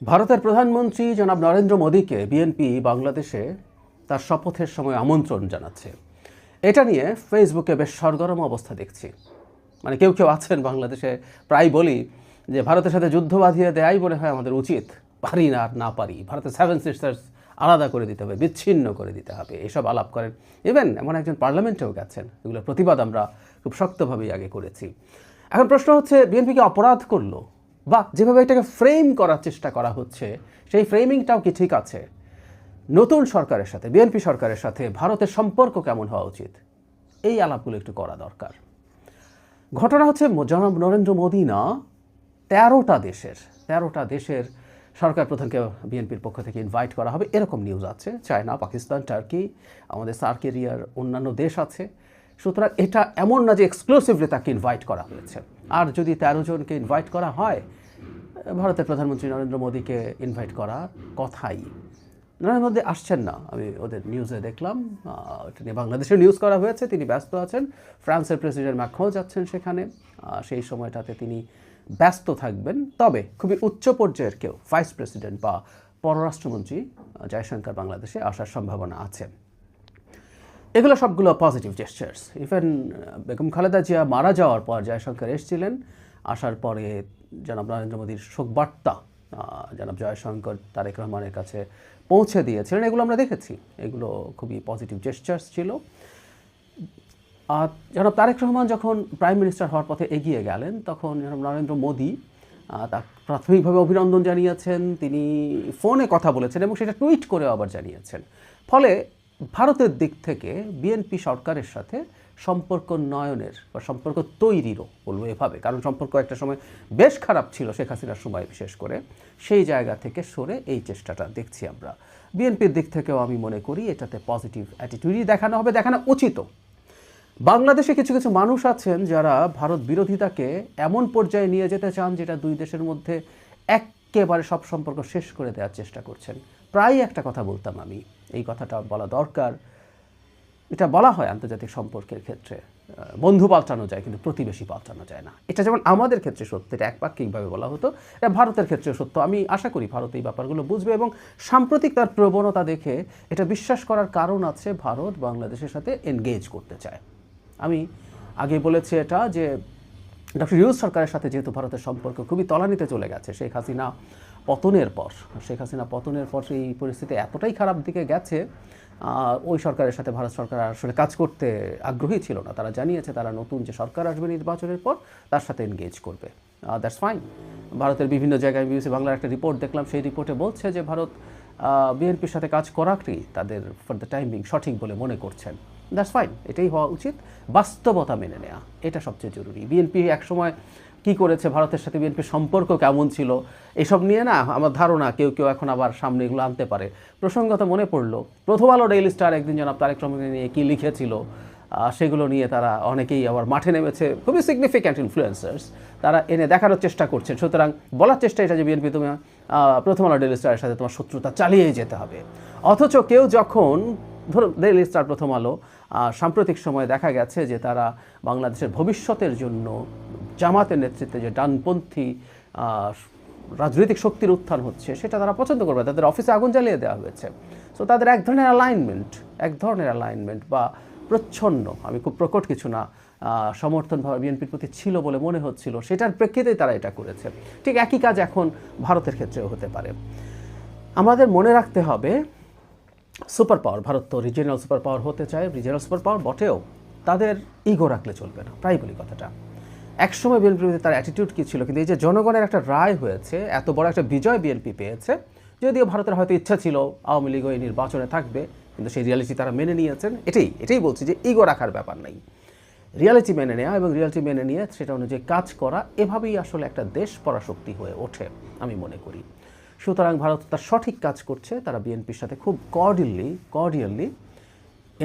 ভারতের প্রধানমন্ত্রী জনাব নরেন্দ্র মোদীকে বিএনপি বাংলাদেশে তার শপথের সময় আমন্ত্রণ জানাচ্ছে। এটা নিয়ে ফেসবুকে বেশ সরগরম অবস্থা দেখছি। মানে কেউ কেউ আছেন বাংলাদেশে, প্রায় বলি যে ভারতের সাথে যুদ্ধ বাঁধিয়ে দেয়াই মনে হয় আমাদের উচিত। পারি না আর না পারি। ভারতের সেভেন সিস্টার্স আলাদা করে দিতে হবে, বিচ্ছিন্ন করে দিতে হবে, এসব আলাপ করেন। ইভেন এমন একজন পার্লামেন্টেও গেছেন এগুলোর প্রতিবাদ আমরা খুব শক্তভাবেই আগে করেছি। এখন প্রশ্ন হচ্ছে বিএনপিকে অপরাধ করল? বা যেভাবে এটাকে ফ্রেম করার চেষ্টা করা হচ্ছে, সেই ফ্রেমিংটাও কি ঠিক আছে? নতুন সরকারের সাথে বিএনপি সরকারের সাথে ভারতের সম্পর্ক কেমন হওয়া উচিত? এই আলাপগুলো একটু করা দরকার। ঘটনা হচ্ছে জনাব নরেন্দ্র মোদী না, তেরোটা দেশের তেরোটা দেশের সরকার প্রধানকে বিএনপির পক্ষ থেকে ইনভাইট করা হবে। এরকম নিউজ আছে, চায়না, পাকিস্তান টার্কি আমাদের সার্ক এরিয়ার অন্যান্য দেশ আছে। সুতরাং এটা এমন না যে এক্সক্লুসিভলি তাকে ইনভাইট করা হয়েছে। আর যদি তেরো জনকে ইনভাইট করা হয়, ভারতের প্রধানমন্ত্রী নরেন্দ্র মোদীকে ইনভাইট করার কথাই। নরেন্দ্র মোদী আসছেন না, আমি ওদের নিউজে দেখলাম। এটা নিয়ে বাংলাদেশে নিউজ করা হয়েছে, তিনি ব্যস্ত আছেন। ফ্রান্সের প্রেসিডেন্ট ম্যাক্রো যাচ্ছেন সেখানে। সেই সময়টাতে তিনি ব্যস্ত থাকবেন। তবে খুবই উচ্চ পর্যায়ের কেউ ভাইস প্রেসিডেন্ট বা পররাষ্ট্রমন্ত্রী জয়শঙ্কর বাংলাদেশে আসার সম্ভাবনা আছে। এগুলো সবগুলো positive gestures even Begum Khaleda Zia মারা যাওয়ার পর জয়শঙ্কর এসেছিলেন। আসার পরে জনাব নরেন্দ্র মোদীর শোকবার্তা জনাব জয়শঙ্কর তারেক রহমানের কাছে পৌঁছে দিয়েছিলেন। এগুলো আমরা দেখেছি। এগুলো খুবই পজিটিভ জেস্টার্স ছিল। আর জনাব তারেক রহমান যখন প্রাইম মিনিস্টার হওয়ার পথে এগিয়ে গেলেন, তখন জনাব নরেন্দ্র মোদী তার প্রাথমিকভাবে অভিনন্দন জানিয়েছেন। তিনি ফোনে কথা বলেছেন এবং সেটা টুইট করেও আবার জানিয়েছেন। ফলে ভারতের দিক থেকে বিএনপি সরকারের সাথে সম্পর্ক নয়নের বা সম্পর্ক তৈরিরও বলব এভাবে। কারণ সম্পর্ক একটা সময় বেশ খারাপ ছিল শেখ হাসিনার সময় বিশেষ করে। সেই জায়গা থেকে সরে এই চেষ্টাটা দেখছি আমরা। বিএনপির দিক থেকেও আমি মনে করি এটাতে পজিটিভ অ্যাটিটিউডই দেখানো হবে, দেখানো উচিত বাংলাদেশে কিছু কিছু মানুষ আছেন যারা ভারত বিরোধিতাকে এমন পর্যায়ে নিয়ে যেতে চান যেটা দুই দেশের মধ্যে একেবারে সব সম্পর্ক শেষ করে দেওয়ার চেষ্টা করছেন। প্রায় একটা কথা বলতাম আমি এই কথাটা বলা দরকার। এটা বলা হয় আন্তর্জাতিক সম্পর্কের ক্ষেত্রে। বন্ধু পাল্টানো যায়, কিন্তু প্রতিবেশী পাল্টানো যায় না। এটা যেমন আমাদের ক্ষেত্রে সত্য, এটা একপাক্ষিকভাবে বলা হতো, এটা ভারতের ক্ষেত্রে সত্য। আমি আশা করি ভারত এই ব্যাপারগুলো বুঝবে এবং সাম্প্রতিক তার প্রবণতা দেখে এটা বিশ্বাস করার কারণ আছে ভারত বাংলাদেশের সাথে এনগেজ করতে চায়। আমি আগে বলেছি এটা যে, ডক্টর ইউনুস সরকারের সাথে যেহেতু ভারতের সম্পর্ক খুবই তলানিতে চলে গেছে, শেখ হাসিনা পতনের পর, শেখ হাসিনা পতনের পর সেই পরিস্থিতি এতটাই খারাপ দিকে গেছে ওই সরকারের সাথে ভারত সরকার আসলে কাজ করতে আগ্রহী ছিল না। তারা জানিয়েছে তারা নতুন যে সরকার আসবে নির্বাচনের পর, তার সাথে এনগেজ করবে। দ্যাটস ফাইন ভারতের বিভিন্ন জায়গায় বিবিসি বাংলার একটা রিপোর্ট দেখলাম, সেই রিপোর্টে বলছে যে ভারত বিএনপির সাথে কাজ করাকেই তাদের ফর দ্য টাইমিং সঠিক বলে মনে করছেন। দ্যাটস ফাইন এটাই হওয়া উচিত। বাস্তবতা মেনে নেওয়া এটা সবচেয়ে জরুরি। বিএনপি একসময় কি করেছে ভারতের সাথে বিএনপির সম্পর্ক কেমন ছিল? এসব নিয়ে না আমার ধারণা কেউ কেউ এখন আবার সামনে এগুলো আনতে পারে। প্রসঙ্গত মনে পড়ল, প্রথম আলো ডেইলি স্টার একদিন জনাব তারেক রহমানকে নিয়ে কী লিখেছিল? সেগুলো নিয়ে তারা অনেকেই আবার মাঠে নেমেছে, খুবই সিগনিফিক্যান্ট ইনফ্লুয়েন্সার্স তারা এনে দেখানোর চেষ্টা করছেন। সুতরাং বলার চেষ্টা এটা যে বিএনপি তুমি প্রথম আলো ডেইলি স্টারের সাথে তোমার শত্রুতা চালিয়ে যেতে হবে। অথচ কেউ যখন, ধরুন ডেইলি স্টার প্রথম আলো সাম্প্রতিক সময়ে দেখা গেছে যে তারা বাংলাদেশের ভবিষ্যতের জন্য জামাতের নেতৃত্বে যে ডানপন্থী রাজনৈতিক শক্তির উত্থান হচ্ছে, সেটা তারা পছন্দ করবে তাদের অফিসে আগুন জ্বালিয়ে দেওয়া হয়েছে। সো তাদের এক ধরনের অ্যালাইনমেন্ট এক ধরনের অ্যালাইনমেন্ট বা প্রচ্ছন্ন, আমি খুব প্রকট কিছু না সমর্থন বিএনপির প্রতি ছিল বলে মনে হচ্ছিল, সেটার প্রেক্ষিতেই তারা এটা করেছে। ঠিক একই কাজ এখন ভারতের ক্ষেত্রেও হতে পারে। আমাদের মনে রাখতে হবে সুপার পাওয়ার ভারত তো রিজিয়নাল সুপার পাওয়ার হতে চায় রিজিয়নাল সুপার পাওয়ার বটেও, তাদের ইগো রাখলে চলবে না, প্রায় বলি কথাটা। একসময় বিএনপির প্রতি তার অ্যাটিটিউড কী ছিল? কিন্তু এই যে জনগণের একটা রায় হয়েছে, এত বড় একটা বিজয় বিএনপি পেয়েছে, যদিও ভারতের হয়তো ইচ্ছা ছিল আওয়ামী লীগ এই নির্বাচনে থাকবে, কিন্তু সেই রিয়ালিটি তারা মেনে নিয়েছেন। এটাই এটাই বলছি যে ইগো রাখার ব্যাপার নাই। রিয়ালিটি মেনে নেওয়া এবং রিয়ালিটি মেনে নিয়ে সেটা অনুযায়ী কাজ করা, এভাবেই আসলে একটা দেশ পরাশক্তি হয়ে ওঠে, আমি মনে করি। সুতরাং ভারত তার সঠিক কাজ করছে, তারা বিএনপির সাথে খুব কর্ডিয়ালি কর্ডিয়ালি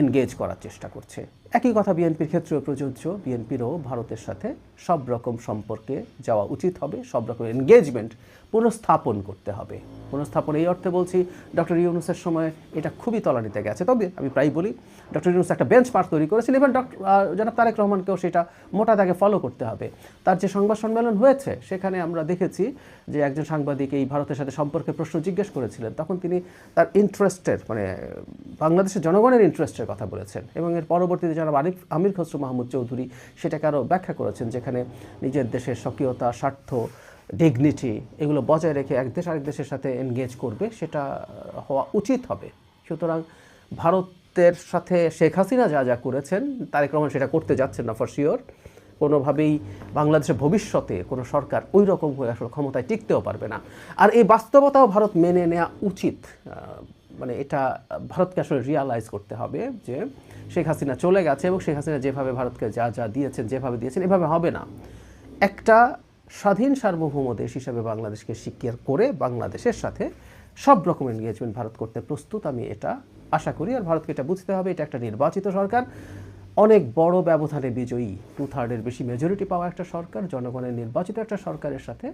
এনগেজ করার চেষ্টা করছে। একই কথা বিএনপির ক্ষেত্রেও প্রযোজ্য। বিএনপিরও ভারতের সাথে সব রকম সম্পর্কে যাওয়া উচিত হবে, সব রকম এনগেজমেন্ট পুনঃস্থাপন করতে হবে। পুনঃস্থাপন এই অর্থে বলছি, ডক্টর ইউনুসের সময় এটা খুবই তলানিতে গেছে। তবে আমি প্রায় বলি, ডক্টর ইউনুস একটা বেঞ্চ মার্ক তৈরি করেছিল ইভেন ডক্টর জনাব তারেক রহমানকেও সেটা মোটা দাগে ফলো করতে হবে। তার যে সংবাদ সম্মেলন হয়েছে, সেখানে আমরা দেখেছি যে একজন সাংবাদিক এই ভারতের সাথে সম্পর্কে প্রশ্ন জিজ্ঞেস করেছিলেন। তখন তিনি তার ইন্টারেস্টের মানে বাংলাদেশের জনগণের ইন্টারেস্টের কথা বলেছেন। এবং এর পরবর্তীতে জনাব আরিফ আমির খসরু মাহমুদ চৌধুরী সেটাকে আরও ব্যাখ্যা করেছেন যেখানে নিজের দেশের স্বকীয়তা, স্বার্থ ডিগনিটি এগুলো বজায় রেখে এক দেশ আরেক দেশের সাথে এনগেজ করবে, সেটা হওয়া উচিত হবে। সুতরাং ভারতের সাথে শেখ হাসিনা যা যা করেছেন, তারেক রহমান সেটা করতে যাচ্ছেন না ফর শিওর কোনোভাবেই বাংলাদেশের ভবিষ্যতে কোনো সরকার ওই রকম হয়ে আসলে ক্ষমতায় টিকতেও পারবে না। আর এই বাস্তবতাও ভারত মেনে নেওয়া উচিত মানে এটা ভারতকে আসলে রিয়ালাইজ করতে হবে যে শেখ হাসিনা চলে গেছে এবং শেখ হাসিনা যেভাবে ভারতকে যা যা দিয়েছেন, যেভাবে দিয়েছেন, এভাবে হবে না। একটা স্বাধীন সার্বভৌম দেশ হিসাবে বাংলাদেশকে স্বীকার করে বাংলাদেশের সাথে সব রকম এনগেজমেন্ট ভারত করতে প্রস্তুত, আমি এটা আশা করি। আর ভারতকে এটা বুঝতে হবে, এটা একটা নির্বাচিত সরকার। অনেক বড় ব্যবধানে বিজয়ী টু থার্ডের বেশি মেজরিটি পাওয়া একটা সরকার, জনগণের নির্বাচিত একটা সরকারের সাথে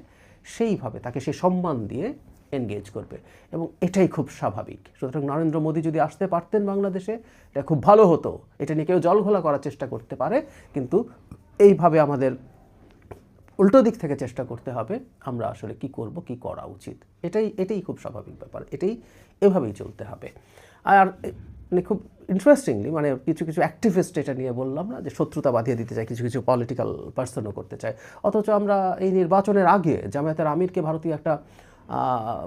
সেইভাবে তাকে সে সম্মান দিয়ে এনগেজ করবে। এবং এটাই খুব স্বাভাবিক। সুতরাং নরেন্দ্র মোদী যদি আসতে পারতেন বাংলাদেশে, এটা খুব ভালো হতো। এটা নিয়ে কেউ জলঘোলা করার চেষ্টা করতে পারে, কিন্তু এইভাবে আমাদের উল্টো দিক থেকে চেষ্টা করতে হবে, আমরা আসলে কি করব, কি করা উচিত। এটাই এটাই খুব স্বাভাবিক ব্যাপার। এটাই এভাবেই চলতে হবে। আর মানে খুব ইন্টারেস্টিংলি মানে কিছু কিছু অ্যাক্টিভিস্ট এটা নিয়ে বললাম না, যে শত্রুতা বাঁধিয়ে দিতে চায়, কিছু কিছু পলিটিক্যাল পার্সনও করতে চায়। অথচ আমরা এই নির্বাচনের আগে জামায়াতের আমিরকে ভারতীয় একটা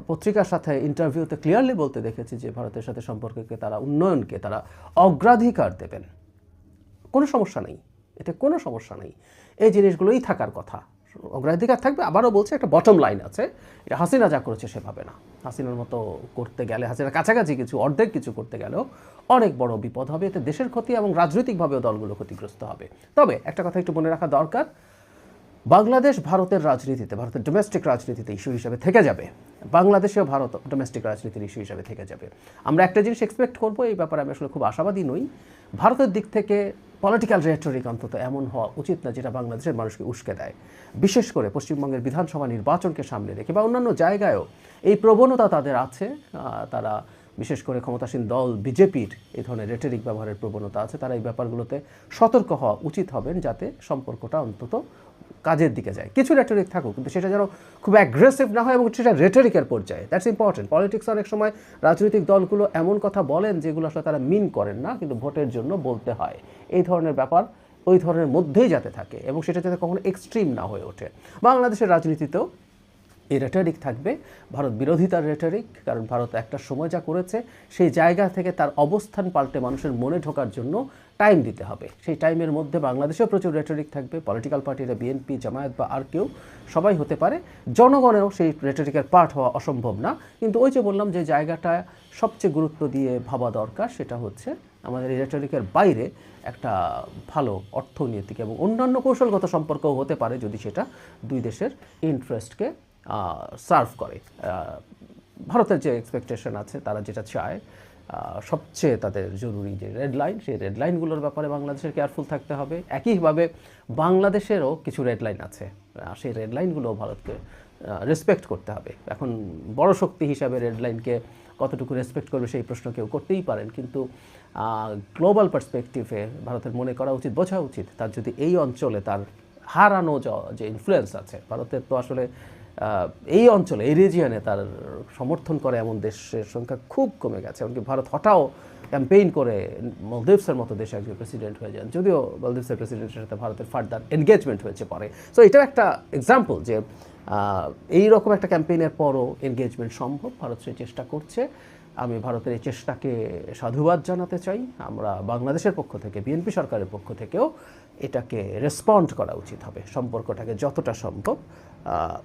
পত্রিকার সাথে ইন্টারভিউতে ক্লিয়ারলি বলতে দেখেছি যে ভারতের সাথে সম্পর্ককে তারা উন্নয়নকে তারা অগ্রাধিকার দেবেন। কোনো সমস্যা নেই। এতে কোনো সমস্যা নেই। এই জিনিসগুলোই থাকার কথা। অগ্রাধিকার থাকবে। আবারও বলছে, একটা বটম লাইন আছে। এটা হাসিনা যা করেছে সেভাবে না। হাসিনার মতো করতে গেলে, হাসিনার কাছাকাছি কিছু, অর্ধেক কিছু করতে গেলেও অনেক বড় বিপদ হবে। এতে দেশের ক্ষতি এবং রাজনৈতিকভাবেও দলগুলো ক্ষতিগ্রস্ত হবে। তবে একটা কথা একটু মনে রাখা দরকার। বাংলাদেশ ভারতের রাজনীতিতে, ভারতের ডোমেস্টিক রাজনীতিতে ইস্যু হিসাবে থেকে যাবে। বাংলাদেশেও ভারত ডোমেস্টিক রাজনীতির ইস্যু হিসাবে থেকে যাবে। আমরা একটা জিনিস এক্সপেক্ট করব, এই ব্যাপারে আমি আসলে খুব আশাবাদী নই। ভারতের দিক থেকে পলিটিক্যাল রেটরিক অন্তত এমন হওয়া উচিত না যেটা বাংলাদেশের মানুষকে উস্কে দেয়। বিশেষ করে পশ্চিমবঙ্গের বিধানসভা নির্বাচনকে সামনে রেখে বা অন্যান্য জায়গায়ও এই প্রবণতা তাদের আছে। তারা বিশেষ করে ক্ষমতাসীন দল, বিজেপির এই ধরনের রেটরিক ব্যবহারের প্রবণতা আছে। তারা এই ব্যাপারগুলোতে সতর্ক হওয়া উচিত হবেন যাতে সম্পর্কটা অন্তত কাজের দিকে যায়। কিছু রেটরিক থাকুক, কিন্তু সেটা যেন খুব অ্যাগ্রেসিভ না হয় এবং সেটা রেটরিকের পর্যায়ে। দ্যাটস ইম্পর্টেন্ট পলিটিক্স অনেক সময় রাজনৈতিক দলগুলো এমন কথা বলেন যেগুলো আসলে তারা মিন করেন না, কিন্তু ভোটের জন্য বলতে হয়। এই ধরনের ব্যাপার ওই ধরনের মধ্যেই যাতে থাকে এবং সেটা যাতে কখনো এক্সট্রিম না হয়ে ওঠে। বাংলাদেশের রাজনীতিতেও এই রেটারিক থাকবে। ভারত বিরোধিতার রেটারিক কারণ ভারত একটা সময় যা করেছে, সেই জায়গা থেকে তার অবস্থান পাল্টে মানুষের মনে ঢোকার জন্য টাইম দিতে হবে। সেই টাইমের মধ্যে বাংলাদেশেও প্রচুর রেটারিক থাকবে। পলিটিক্যাল পার্টিরা বিএনপি জামায়াত বা আর কেউ, সবাই হতে পারে। জনগণেরও সেই রেটারিকের পার্ট হওয়া অসম্ভব না। কিন্তু ওই যে বললাম যে জায়গাটা সবচেয়ে গুরুত্ব দিয়ে ভাবা দরকার, সেটা হচ্ছে আমাদের এই রেটারিকের বাইরে একটা ভালো অর্থনৈতিক এবং অন্যান্য কৌশলগত সম্পর্কও হতে পারে যদি সেটা দুই দেশের ইন্টারেস্টকে সার্ভ করে। ভারতের যে এক্সপেকটেশন আছে, তারা যেটা চায় সবচেয়ে তাদের জরুরি যে রেড লাইন সেই রেড লাইনগুলোর ব্যাপারে বাংলাদেশের কেয়ারফুল থাকতে হবে। একইভাবে বাংলাদেশেরও কিছু রেড লাইন আছে। সেই রেড লাইনগুলো ভারতকে রেসপেক্ট করতে হবে। এখন বড় শক্তি হিসাবে রেড লাইনকে কতটুকু রেসপেক্ট করবে সেই প্রশ্ন কেউ করতেই পারেন, কিন্তু গ্লোবাল পার্সপেক্টিভে ভারতের মনে করা উচিত, বোঝা উচিত তার যদি এই অঞ্চলে তার হারানো য- ইনফ্লুয়েন্স আছে। ভারতের তো আসলে এই অঞ্চলে, এই রিজিয়নে তার সমর্থন করে এমন দেশের সংখ্যা খুব কমে গেছে। এমনকি ভারত হঠাও ক্যাম্পেইন করে মলদ্বীপসের মতো দেশে একজন প্রেসিডেন্ট হয়ে যান। যদিও মলদ্বীপসের প্রেসিডেন্টের সাথে ভারতের ফার্দার এনগেজমেন্ট হয়েছে পরে। সো এটাও একটা এক্সাম্পল যে এই রকম একটা ক্যাম্পেইনের পরও এনগেজমেন্ট সম্ভব। ভারত সেই চেষ্টা করছে। আমি ভারতের এই চেষ্টাকে সাধুবাদ জানাতে চাই। আমরা বাংলাদেশের পক্ষ থেকে বিএনপি সরকারের পক্ষ থেকেও এটাকে রেসপন্ড করা উচিত হবে। সম্পর্কটাকে যতটা সম্ভব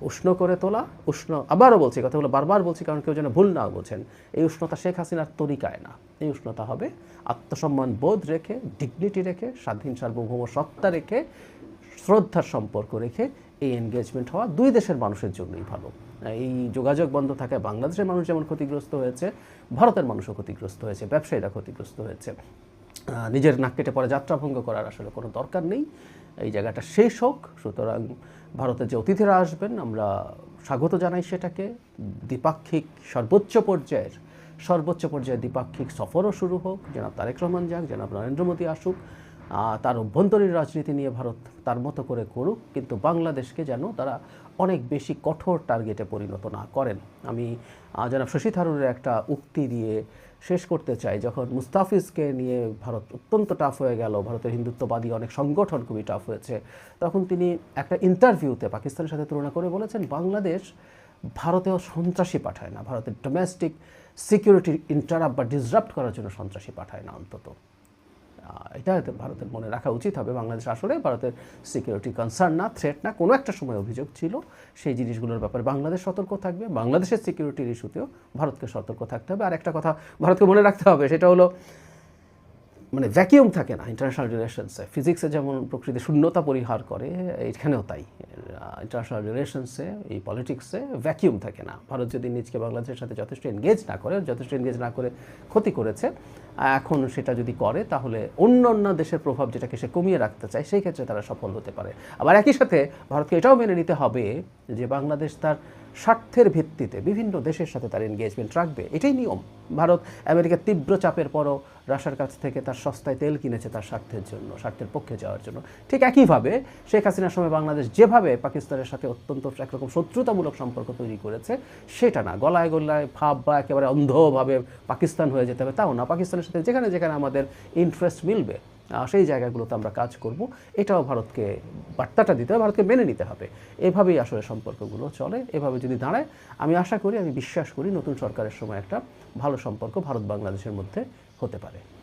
উষ্ণ করে তোলা, উষ্ণ, আবারও বলছি কথাগুলো বারবার বলছি কারণ কেউ যেন ভুল না বোঝেন। এই উষ্ণতা শেখ হাসিনার তরিকায় না। এই উষ্ণতা হবে আত্মসম্মান বোধ রেখে ডিগনিটি রেখে, স্বাধীন সার্বভৌম সত্তা রেখে, শ্রদ্ধার সম্পর্ক রেখে এই এনগেজমেন্ট হওয়া দুই দেশের মানুষের জন্যই ভালো। এই যোগাযোগ বন্ধ থাকায় বাংলাদেশের মানুষ যেমন ক্ষতিগ্রস্ত হয়েছে, ভারতের মানুষও ক্ষতিগ্রস্ত হয়েছে, ব্যবসায়ীরা ক্ষতিগ্রস্ত হয়েছে। নিজের নাক কেটে পরে যাত্রাভঙ্গ করার আসলে কোনো দরকার নেই। এই জায়গাটা শেষ হোক, সুতরাং ভারতের যে অতিথিরা আসবেন, আমরা স্বাগত জানাই সেটাকে। দ্বিপাক্ষিক সর্বোচ্চ পর্যায়ের, সর্বোচ্চ পর্যায়ে দ্বিপাক্ষিক সফরও শুরু হোক। জনাব তারেক রহমান যাক, জনাব নরেন্দ্র মোদী আসুক। তার অভ্যন্তরীণ রাজনীতি নিয়ে ভারত তার মতো করে করুক কিন্তু বাংলাদেশকে যেন তারা অনেক বেশি কঠোর টার্গেটে পরিণত না করেন। আমি যেন শশী থারুরের একটা উক্তি দিয়ে শেষ করতে চাই। যখন মুস্তাফিজকে নিয়ে ভারত অত্যন্ত টাফ হয়ে গেল, ভারতের হিন্দুত্ববাদী অনেক সংগঠন খুবই টাফ হয়েছে, তখন তিনি একটা ইন্টারভিউতে পাকিস্তানের সাথে তুলনা করে বলেছেন, বাংলাদেশ ভারতেও সন্ত্রাসী পাঠায় না। ভারতের ডোমেস্টিক সিকিউরিটি ইন্টারাপ্ট বা ডিসরাপ্ট করার জন্য সন্ত্রাসী পাঠায় না অন্তত। এটা ভারতের মনে রাখা উচিত হবে। বাংলাদেশ আসলে ভারতের সিকিউরিটি কনসার্ন না থ্রেট না, কোনো একটা সময় অভিযোগ ছিল। সেই জিনিসগুলোর ব্যাপারে বাংলাদেশ সতর্ক থাকবে। বাংলাদেশের সিকিউরিটির ইস্যুতেও ভারতকে সতর্ক থাকতে হবে। আর একটা কথা ভারতকে মনে রাখতে হবে, সেটা হলো মানে ভ্যাকিউম থাকে না ইন্টারন্যাশনাল রিলেশনসে ফিজিক্সে যেমন প্রকৃতি শূন্যতা পরিহার করে, এখানেও তাই। ইন্টারন্যাশনাল রিলেশনসে এই পলিটিক্সে ভ্যাকিউম থাকে না। ভারত যদি নিজকে বাংলাদেশের সাথে যথেষ্ট এনগেজ না করে, যথেষ্ট এনগেজ না করে ক্ষতি করেছে এখন সেটা যদি করে, তাহলে অন্য অন্য দেশের প্রভাব যেটাকে সে কমিয়ে রাখতে চায়, সেই ক্ষেত্রে তারা সফল হতে পারে। আবার একই সাথে ভারতকে এটাও মেনে নিতে হবে যে বাংলাদেশ তার স্বার্থের ভিত্তিতে বিভিন্ন দেশের সাথে তার এনগেজমেন্ট রাখবে। এটাই নিয়ম। ভারত আমেরিকার তীব্র চাপের পরও রাশিয়ার কাছ থেকে তার সস্তায় তেল কিনেছে তার স্বার্থের জন্য, স্বার্থের পক্ষে যাওয়ার জন্য। ঠিক একইভাবে শেখ হাসিনার সময় বাংলাদেশ যেভাবে পাকিস্তানের সাথে অত্যন্ত একরকম শত্রুতামূলক সম্পর্ক তৈরি করেছে, সেটা না। গলায় গলায় ভাব বা একেবারে অন্ধভাবে পাকিস্তান হয়ে যেতে হবে, তাও না। পাকিস্তানের সাথে যেখানে যেখানে আমাদের ইন্টারেস্ট মিলবে। সেই জায়গাগুলোতে আমরা কাজ করব। এটাও ভারতকে বার্তাটা দিতে হবে, ভারতকে মেনে নিতে হবে। এভাবেই আসলে সম্পর্কগুলো চলে, এভাবে যদি দাঁড়ায়, আমি আশা করি, আমি বিশ্বাস করি নতুন সরকারের সময় একটা ভালো সম্পর্ক ভারত বাংলাদেশের মধ্যে হতে পারে।